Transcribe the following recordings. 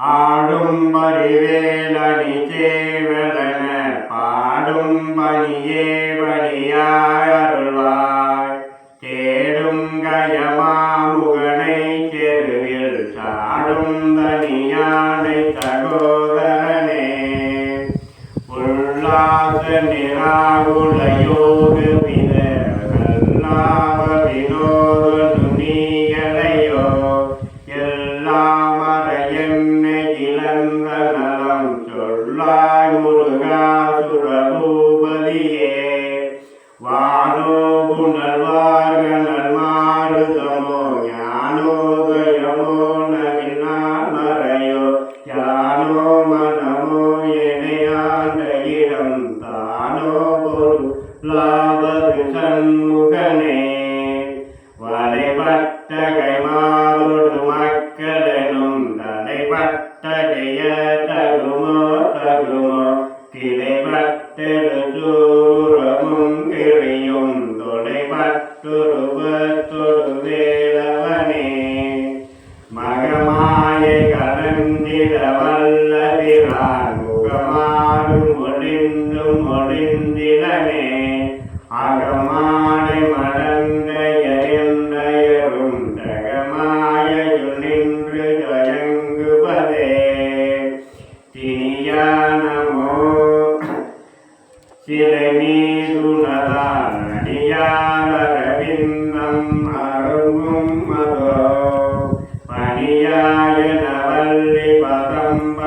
ஆடும் பரிவேலணி சேவலன பாடும் பணியே பணியாய் அருள்வாய். தேடும் கயமாமுகனை தெருவில் சாடும் தனியானை தகோதரனே உல்லாத நிராகுலையோ Lava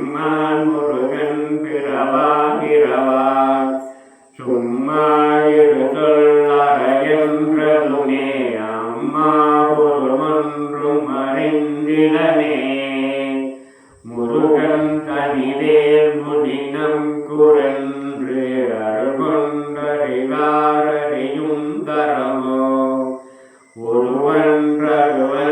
எம்மான் முருகன் பிறவா பிறவா சும்மா எழுதொல் அறையன்றதுனே அம்மா ஒருவொன்றும் அறிந்திடனே. முருகன் தனிதேல் முதினம் குரன்று அருள்கொண்டறிவாரறியும் தரமோ. ஒருவன்றருவன்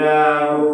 now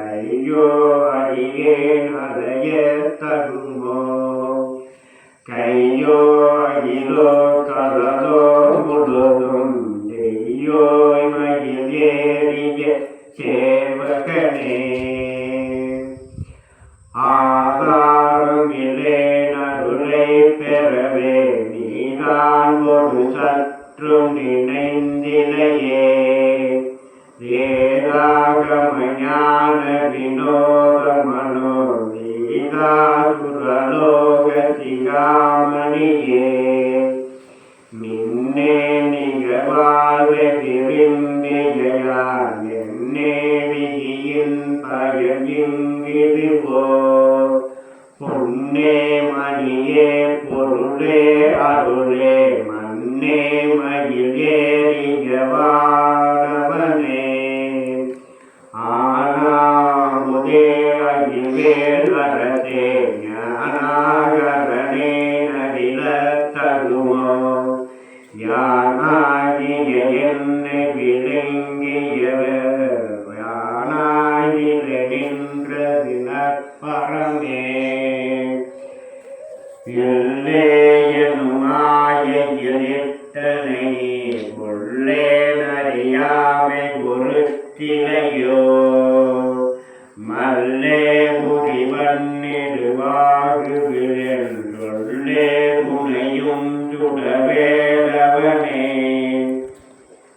ஐயோ அடியே அதையே தருமோ ஒன்றிணைந்திலையே அறியாமை பொருத்தினையோ மல்லே முடி மண்ணிடுவாகுவிழே முனையும் சுடவேலவனே.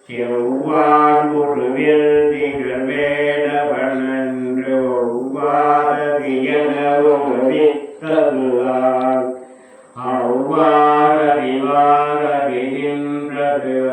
செவ்வான் குழுவில் திகழ்வேலவனன்று ஒவ்வாரதியன ஒவ்வொரு அவ்வாறறிவாரவிகின்றது.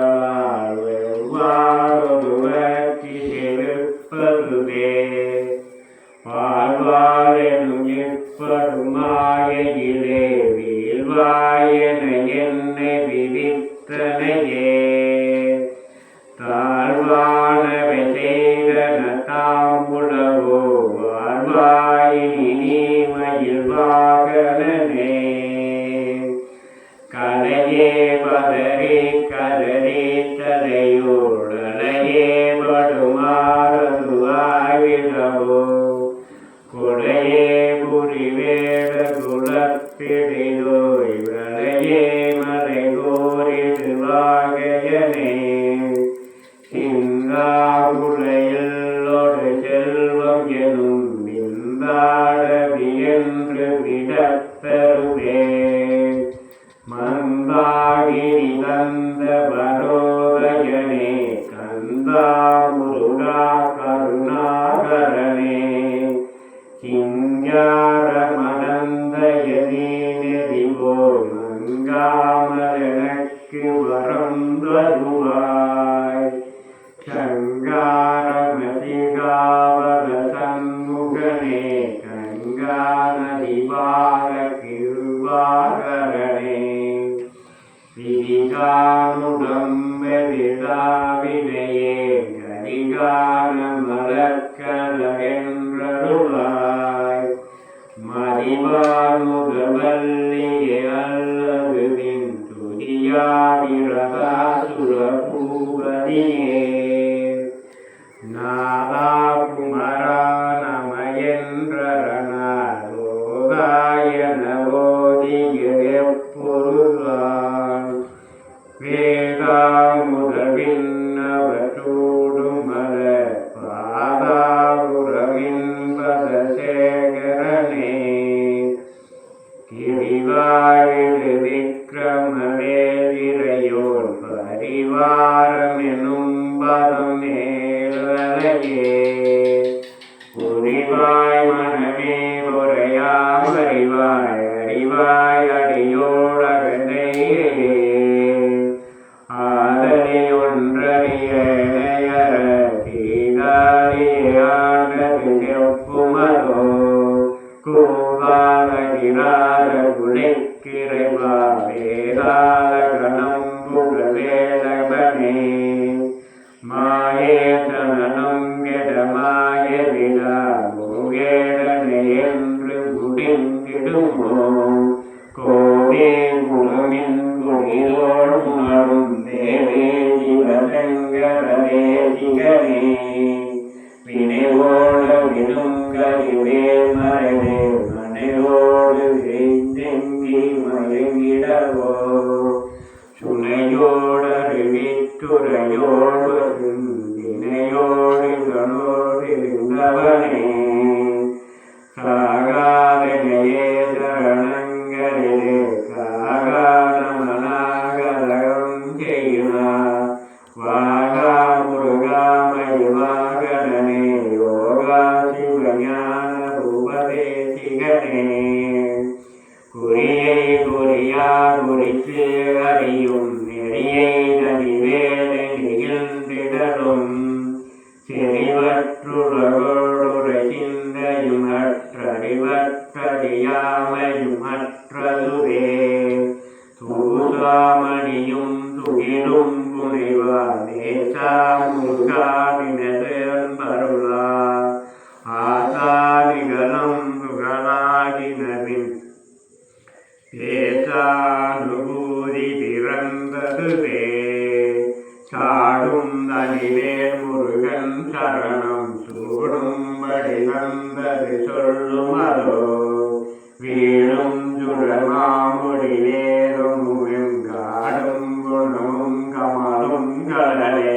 Yeah. வாரமெனும் வருநேரலையே നിന്തെങ്കി മയങ്ങിടവോ ചുണയോടറിവിറ്റുരയോട് നിന്നയോടികളോടിരുന്നവനെ സാകാതെ ജയേതരണങ്കരെ സാകാരമനാകരം ചെയ്യുന്ന വാഗാമുരുകാമയുവാകരനെ യോഗാശിവജ്ഞാനൂപദേശികനെ குறியை குறியார் குறித்து அறியும் நெறியை